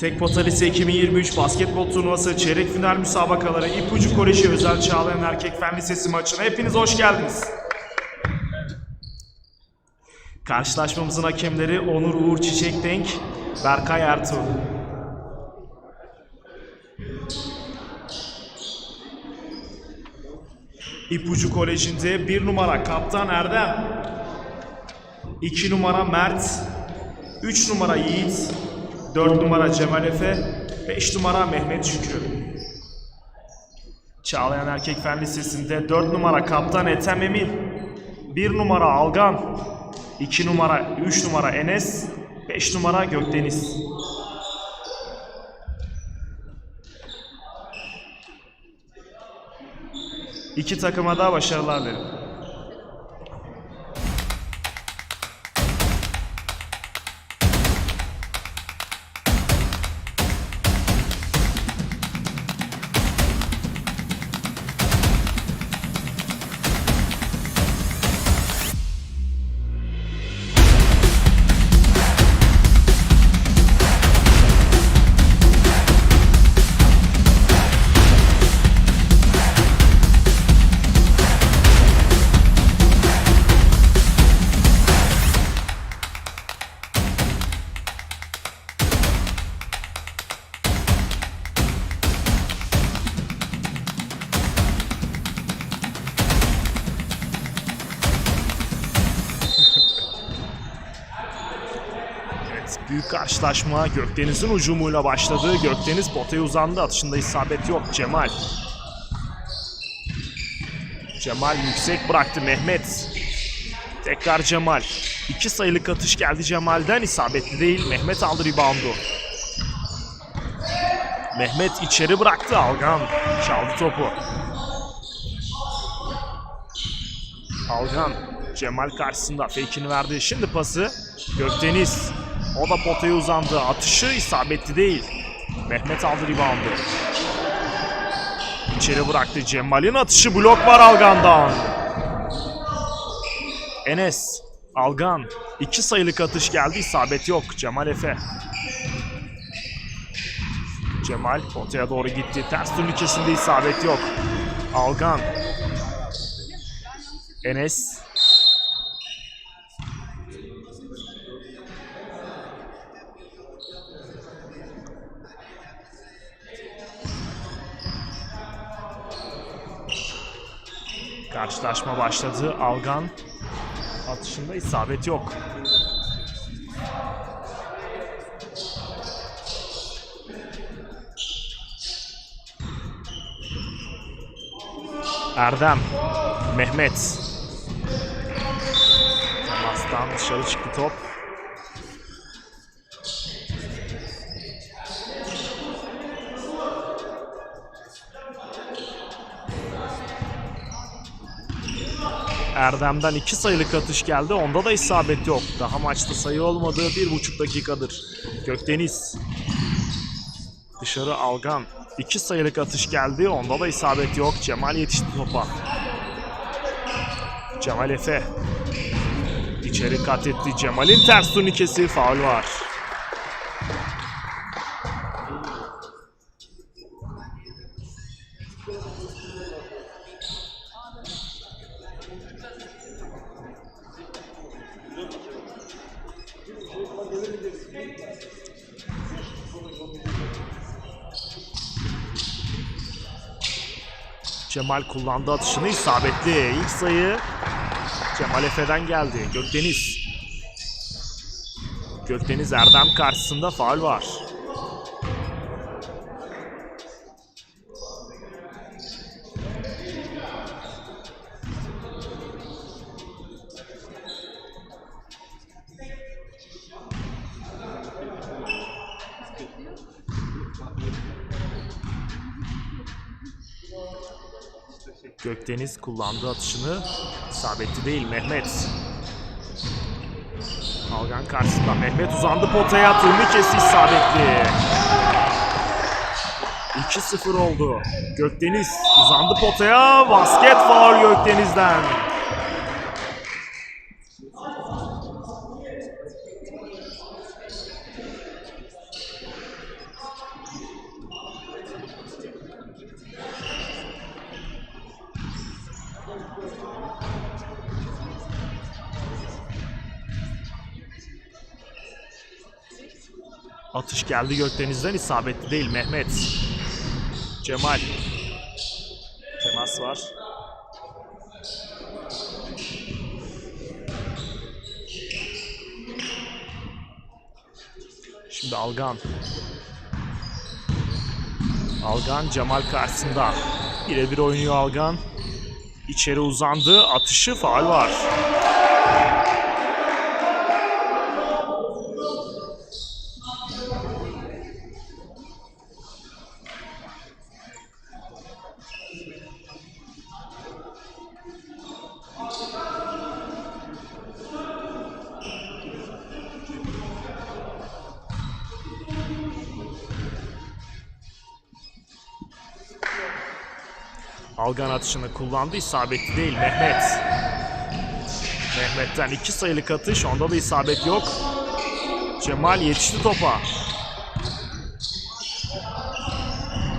Tek Pota Lise 2023 basketbol turnuvası çeyrek final müsabakaları İpucu Koleji Özel Çağlayan Erkek Fen Lisesi maçına hepiniz hoş geldiniz. Karşılaşmamızın hakemleri Onur Uğur Çiçek Denk, Berkay Ertuğrul. İpucu Koleji'nde bir numara Kaptan Erdem, 2 numara Mert, 3 numara Yiğit, 4 numara Cemal Efe, 5 numara Mehmet Şükrü. Çağlayan Erkek Fen Lisesi'nde 4 numara Kaptan Ethem Emin, 1 numara Algan, 2 numara 3 numara Enes, 5 numara Gökdeniz. İki takıma da başarılar dilerim. Karşılaşma Gökdeniz'in ucumuyla başladı. Gökdeniz potaya uzandı. Atışında isabet yok. Cemal. Cemal yüksek bıraktı Mehmet. Tekrar Cemal. İki sayılık atış geldi Cemal'den. isabetli değil. Mehmet aldı reboundu. Mehmet içeri bıraktı. Algan çaldı topu. Algan Cemal karşısında fake'ini verdi. Şimdi pası Gökdeniz. O da potaya uzandı. Atışı isabetli değil. Mehmet aldı reboundu. İçeri bıraktı. Cemal'in atışı blok var Algan'dan. Enes. Algan. iki sayılık atış geldi. isabet yok. Cemal Efe. Cemal potaya doğru gitti. Ters turnikesinde isabet yok. Algan. Enes. Karşılaşma başladı. Algan atışında isabet yok. Erdem, Mehmet. Temastan dışarı çıktı top. Erdem'den iki sayılık atış geldi. Onda da isabet yok. Daha maçta sayı olmadığı bir buçuk dakikadır. Gökdeniz. Dışarı Algan. İki sayılık atış geldi. Onda da isabet yok. Cemal yetişti topa. Cemal Efe. İçeri kat etti. Cemal'in ters turnikesi. Faul var. Cemal kullandı atışını isabetli. İlk sayı Cemal Efe'den geldi. Gökdeniz. Gökdeniz Erdem karşısında faul var. Gökdeniz kullandığı atışını isabetli değil Mehmet. Algan karşısında Mehmet uzandı potaya turnikesi isabetli. 2-0 oldu. Gökdeniz uzandı potaya basket faul Gökdeniz'den. Atış geldi Gökdeniz'den isabetli değil Mehmet. Cemal. Temas var. Şimdi Algan. Algan Cemal karşısında. Birebir oynuyor Algan. İçeri uzandı. Atışı faal var. Algan atışını kullandı. isabetli değil Mehmet. Mehmet'ten iki sayılık atış. Onda da isabet yok. Cemal yetişti topa.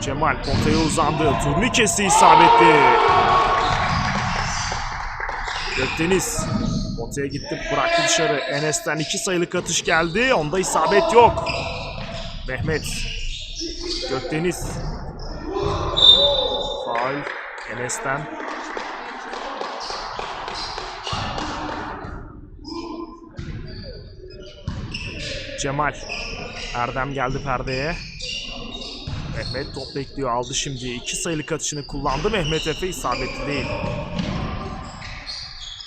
Cemal potaya uzandı. Turnikesi isabetli. Gökdeniz potaya gitti bıraktı dışarı. Enes'ten iki sayılık atış geldi. Onda isabet yok. Mehmet. Gökdeniz. Faul. Enes'ten. Cemal. Erdem geldi perdeye. Mehmet top bekliyor aldı şimdi. iki sayılık atışını kullandı. Mehmet Efe isabetli değil.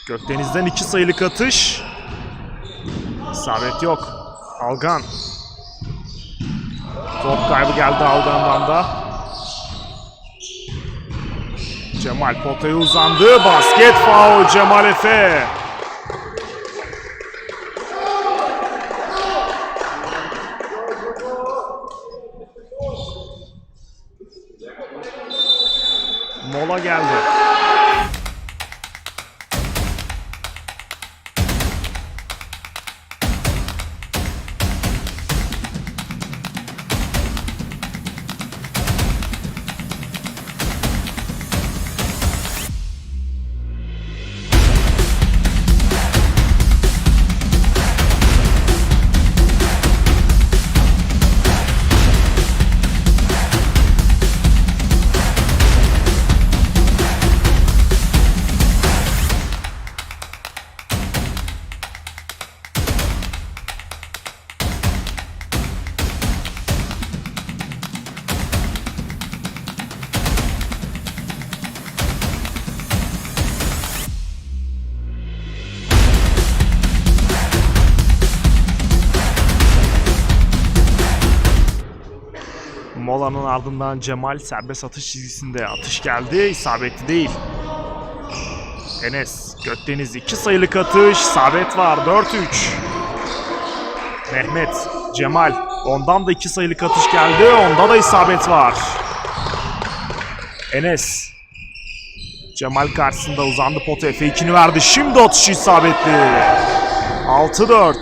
Gökdeniz'den iki sayılık atış. İsabet yok. Algan. Top kaybı geldi Algan'dan da. Cemal potaya uzandı. Basket faul Cemal Efe. Molanın ardından Cemal serbest atış çizgisinde atış geldi. isabetli değil. Enes Gökdeniz iki sayılık atış. isabet var 4-3. Mehmet Cemal ondan da iki sayılık atış geldi. Onda da isabet var. Enes Cemal karşısında uzandı potaya fake'ini verdi. Şimdi atışı isabetli. 6-4.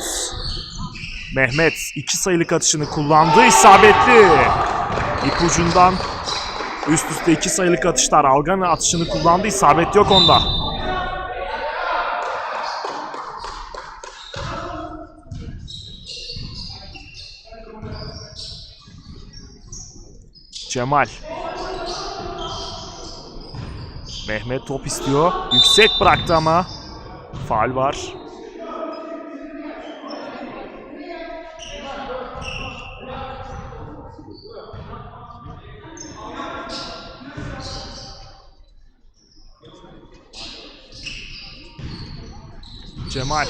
Mehmet iki sayılık atışını kullandı. isabetli. İpucundan üst üste iki sayılık atışlar. Algan atışını kullandı. isabet yok onda. Cemal. Mehmet top istiyor. Yüksek bıraktı ama. Faal var. Cemal.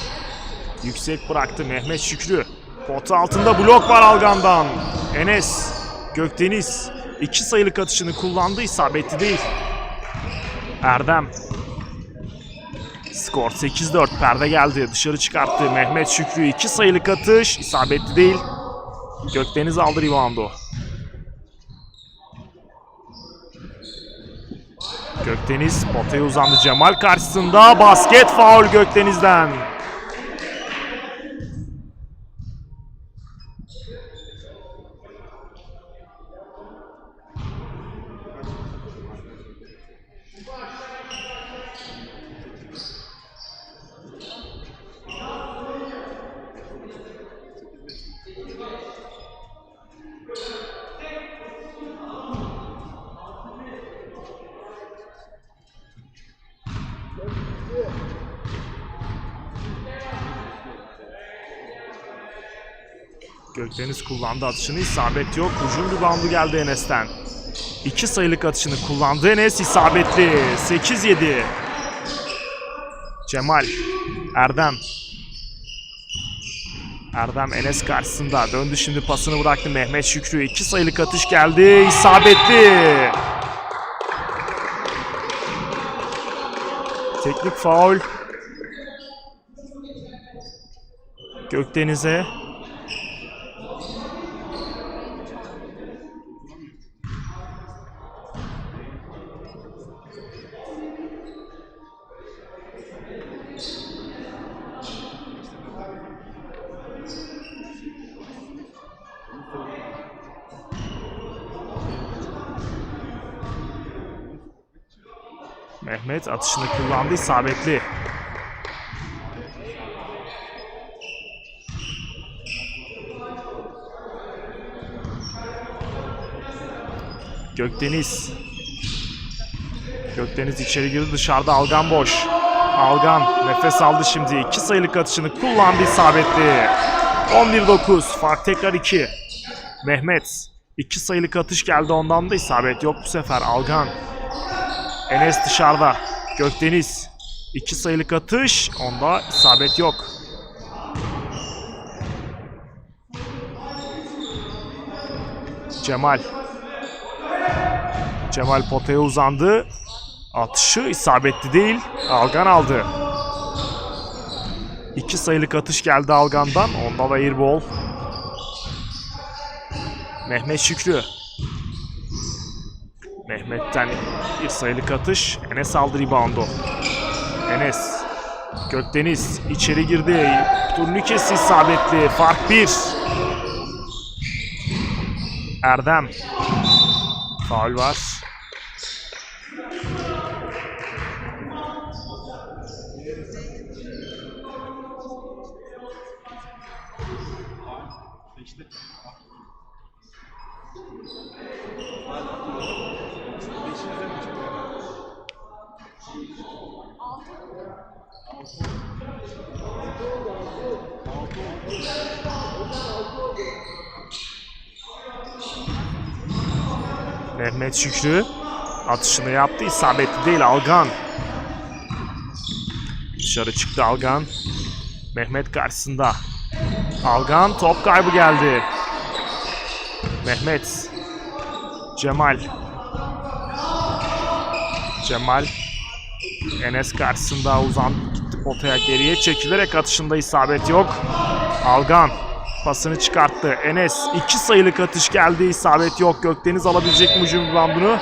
Yüksek bıraktı Mehmet Şükrü. Pota altında blok var Algan'dan. Enes. Gökdeniz. iki sayılık atışını kullandı isabetli değil. Erdem. Skor 8-4 perde geldi. Dışarı çıkarttı Mehmet Şükrü. iki sayılık atış isabetli değil. Gökdeniz aldı reboundu. Gökdeniz potaya uzandı Cemal karşısında. Basket faul Gökdeniz'den. Gökdeniz kullandı atışını isabet yok. Hücum reboundu geldi Enes'ten. İki sayılık atışını kullandı Enes isabetli. 8-7. Cemal. Erdem. Erdem Enes karşısında. Döndü şimdi pasını bıraktı Mehmet Şükrü. İki sayılık atış geldi. isabetli. Teknik faul. Gökdeniz'e. Atışını kullandı isabetli. Gökdeniz. Gökdeniz içeri girdi dışarıda Algan boş. Algan nefes aldı şimdi. iki sayılık atışını kullandı isabetli. 11-9 fark tekrar 2. Mehmet. iki sayılık atış geldi ondan da isabet yok bu sefer Algan. Enes dışarıda. Gökdeniz. iki sayılık atış. Onda isabet yok. Cemal. Cemal potaya uzandı. Atışı isabetli değil. Algan aldı. İki sayılık atış geldi Algan'dan. Onda da airball. Mehmet Şükrü. Mehmet'ten bir sayılık atış. Enes aldı reboundu. Enes. Gökdeniz içeri girdi. Turnikesi isabetli. Fark 1. Erdem. Faul var. Mehmet Şükrü atışını yaptı. isabetli değil Algan. Dışarı çıktı Algan. Mehmet karşısında. Algan top kaybı geldi. Mehmet. Cemal. Cemal. Enes karşısında uzan gitti potaya geriye çekilerek atışında isabet yok. Algan pasını çıkarttı. Enes iki sayılık atış geldi. isabet yok. Gökdeniz alabilecek mi hücum reboundunu?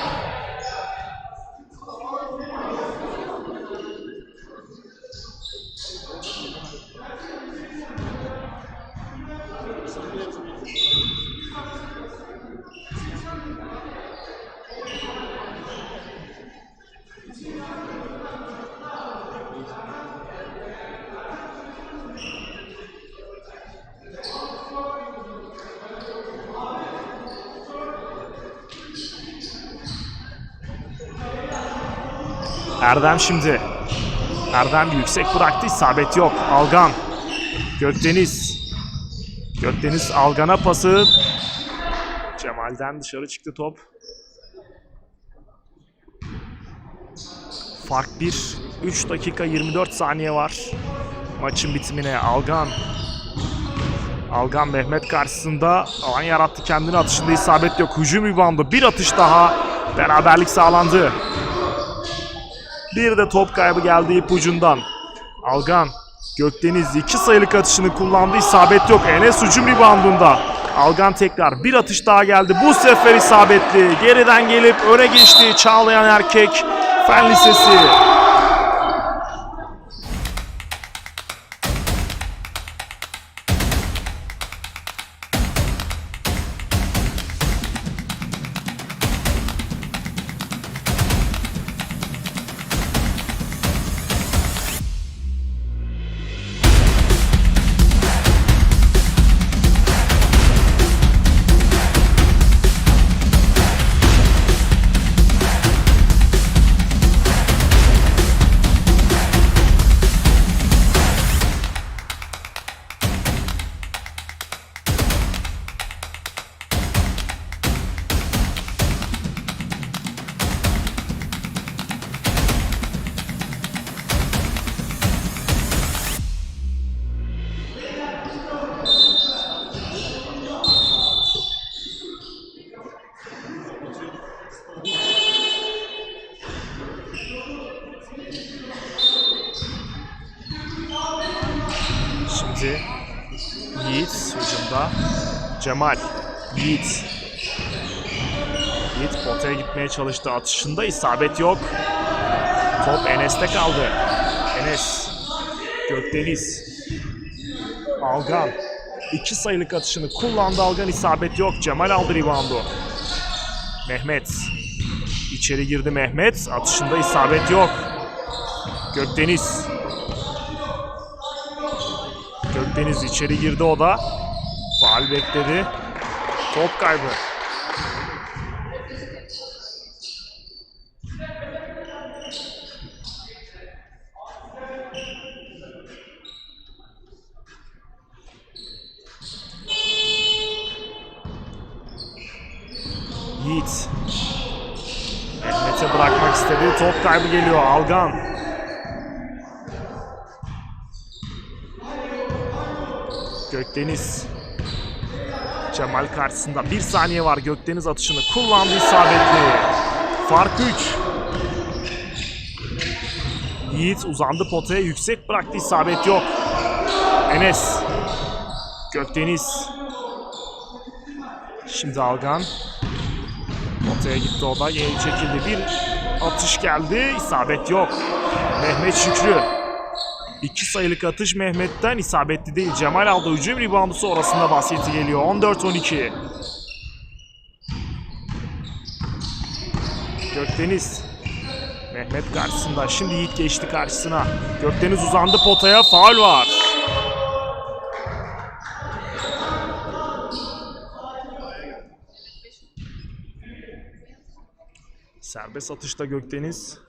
Erdem şimdi. Erdem yüksek bıraktı. isabet yok. Algan. Gökdeniz. Gökdeniz Algan'a pası. Cemal'den dışarı çıktı top. Fark 1. 3 dakika 24 saniye var. Maçın bitimine Algan. Algan Mehmet karşısında alan yarattı kendini atışında isabet yok. Hücum reboundu. Bir atış daha. Beraberlik sağlandı. Bir de top kaybı geldi ipucundan. Algan, Gökdeniz iki sayılık atışını kullandı. isabet yok. Enes hücum reboundunda. Algan tekrar bir atış daha geldi. Bu sefer isabetli. Geriden gelip öne geçti. Çağlayan erkek. Fen Lisesi. Cemal. Yiğit. Yiğit potaya gitmeye çalıştı. Atışında isabet yok. Top Enes'te kaldı. Enes. Gökdeniz. Algan. İki sayılık atışını kullandı. Algan isabet yok. Cemal aldı reboundu. Mehmet. İçeri girdi Mehmet. Atışında isabet yok. Gökdeniz. Gökdeniz içeri girdi o da. Faal bekledi. Top kaybı. Yiğit. Mehmet'e bırakmak istedi. Top kaybı geliyor. Algan. Gökdeniz. Cemal karşısında bir saniye var. Gökdeniz atışını kullandı isabetli. Fark 3. Yiğit uzandı potaya yüksek bıraktı isabet yok. Enes. Gökdeniz. Şimdi Algan. Potaya gitti o da geri çekildi. Bir atış geldi. isabet yok. Mehmet Şükrü. İki sayılık atış Mehmet'ten isabetli değil. Cemal aldı hücum reboundu sonrasında basiti geliyor. 14-12. Gökdeniz. Mehmet karşısında. Şimdi Yiğit geçti karşısına. Gökdeniz uzandı potaya. Faul var. Serbest atışta Gökdeniz.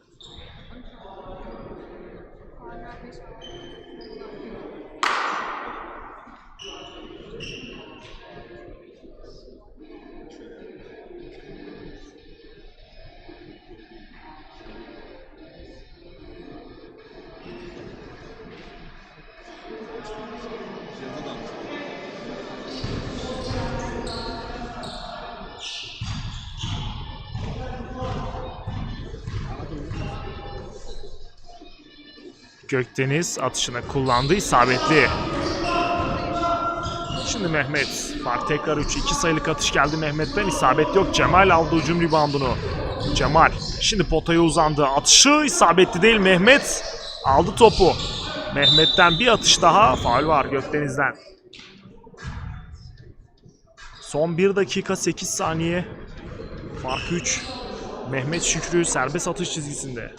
Gökdeniz atışını kullandı isabetli. Şimdi Mehmet. Fark tekrar 3. 2 sayılık atış geldi Mehmet'ten. isabet yok. Cemal aldı hücum reboundunu. Cemal. Şimdi potaya uzandı. Atışı isabetli değil. Mehmet aldı topu. Mehmet'ten bir atış daha. Faul var Gökdeniz'den. Son 1 dakika 8 saniye. Fark 3. Mehmet Şükrü serbest atış çizgisinde.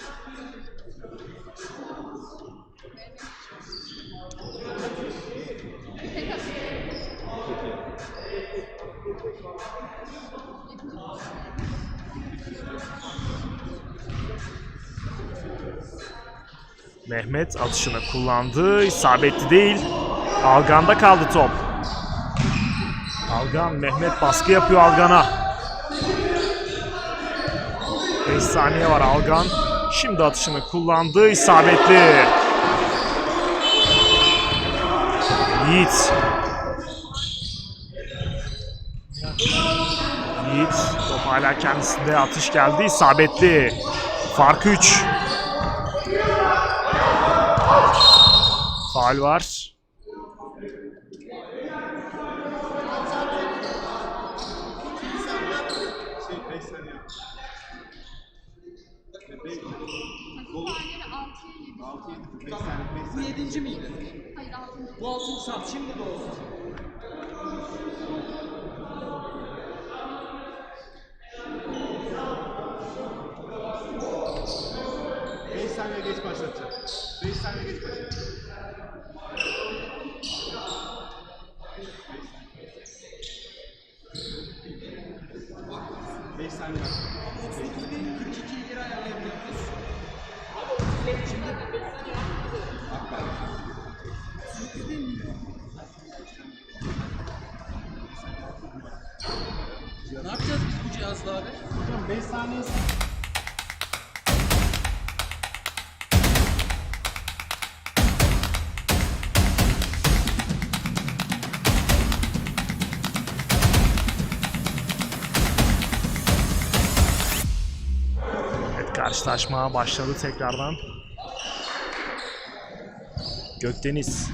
Mehmet atışını kullandı. İsabetli değil. Algan'da kaldı top. Algan, Mehmet baskı yapıyor Algan'a. 5 saniye var Algan. Şimdi atışını kullandı. isabetli. Yiğit. Yiğit. Top hala kendisinde. Atış geldi. isabetli. Fark 3. Faal var. Bu yedinci miydi? Hayır altıncı. Bu altıncı tamam şimdi de olsun. Yapacağız biz bu cihazla abi? Hocam 5 saniye Evet karşılaşma başladı tekrardan. Gökdeniz.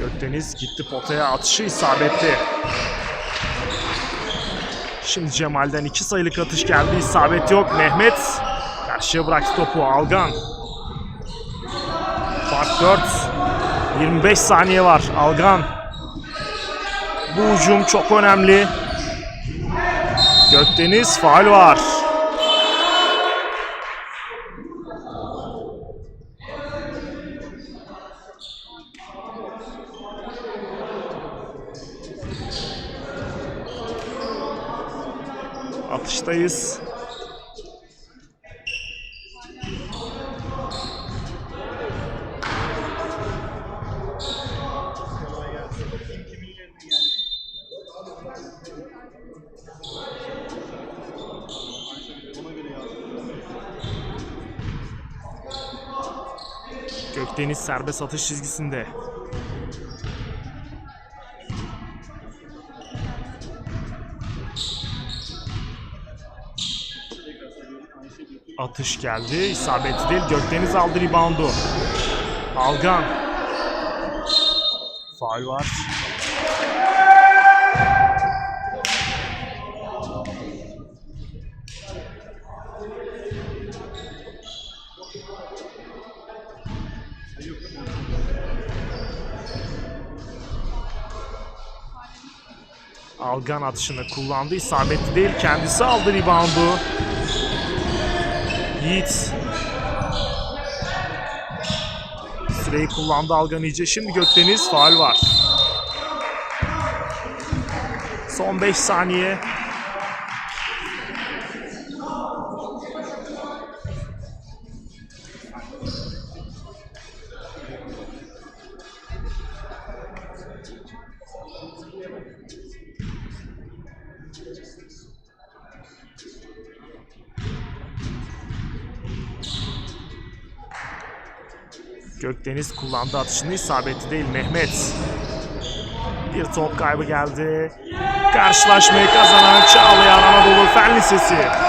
Gökdeniz gitti potaya atışı isabetli. Şimdi Cemal'den iki sayılık atış geldi. İsabet yok. Mehmet karşıya bıraktı topu. Algan. Fark 4. 25 saniye var. Algan. Bu hücum çok önemli. Gökdeniz faal var. Atıştayız. Gökdeniz serbest atış çizgisinde. Atış geldi. İsabetli değil. Gökdeniz aldı reboundu. Algan. Faul var. Algan atışını kullandı. İsabetli değil. Kendisi aldı reboundu. Yiğit. Süreyi kullandı Algan iyice. Şimdi Gökdeniz faal var. Son 5 saniye. Gökdeniz kullandı atışını isabetli değil Mehmet. Bir top kaybı geldi. Karşılaşmayı kazanan Çağlayan Anadolu Fen Lisesi.